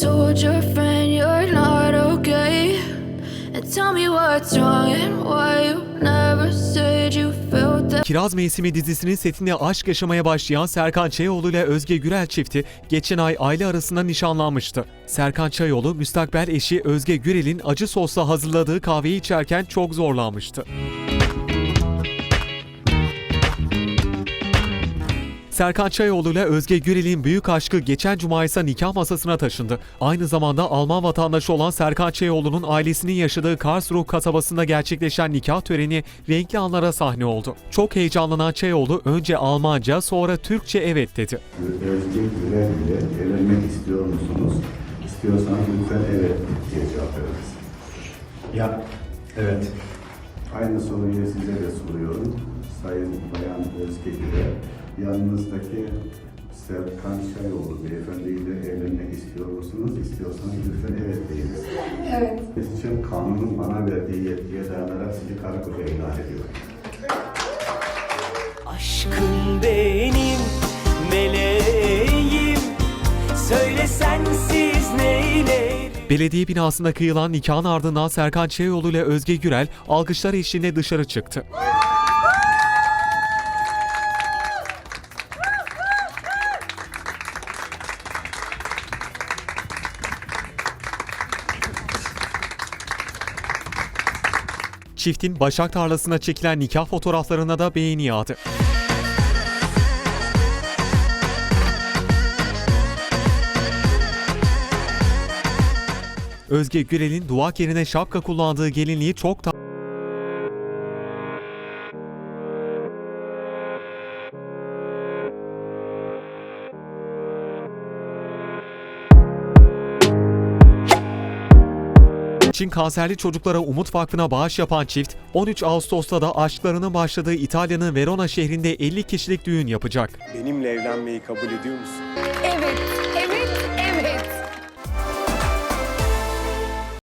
told your friend you're not okay? And tell me what's wrong and why you never said you felt that. Kiraz Mevsimi dizisinin setinde aşk yaşamaya başlayan Serkan Çayoğlu ile Özge Gürel çifti geçen ay aile arasında nişanlanmıştı. Serkan Çayoğlu müstakbel eşi Özge Gürel'in acı sosla hazırladığı kahveyi içerken çok zorlanmıştı. Serkan Çayoğlu ile Özge Gürel'in büyük aşkı geçen cuma ise nikah masasına taşındı. Aynı zamanda Alman vatandaşı olan Serkan Çayoğlu'nun ailesinin yaşadığı Karlsruhe kasabasında gerçekleşen nikah töreni renkli anlara sahne oldu. Çok heyecanlanan Çayoğlu önce Almanca sonra Türkçe evet dedi. Özge Gürel ile evlenmek istiyor musunuz? İstiyorsanız lütfen evet diye cevap veriniz. Ya, evet. Aynı soruyu size de soruyorum. Sayın Bayan Özge Gürel, yanınızdaki Serkan Şayoğlu beyefendiyle evlenmek istiyor musunuz? İstiyorsanız lütfen evet deyiniz. Evet. için kanunun bana verdiği yetkiye dayanarak sizi karı koca ilan ediyorum. Aşkın benim meleğim Söyle sensiz neylerim Belediye binasında kıyılan nikahın ardından Serkan Çayoğlu ile Özge Gürel alkışlar eşliğinde dışarı çıktı. Çiftin Başak tarlasına çekilen nikah fotoğraflarına da beğeni yağdı. Özge Gürel'in duvak yerine şapka kullandığı gelinliği çok da Çin kanserli çocuklara Umut Vakfı'na bağış yapan çift 13 Ağustos'ta da aşklarının başladığı İtalya'nın Verona şehrinde 50 kişilik düğün yapacak. Benimle evlenmeyi kabul ediyor musun? Evet.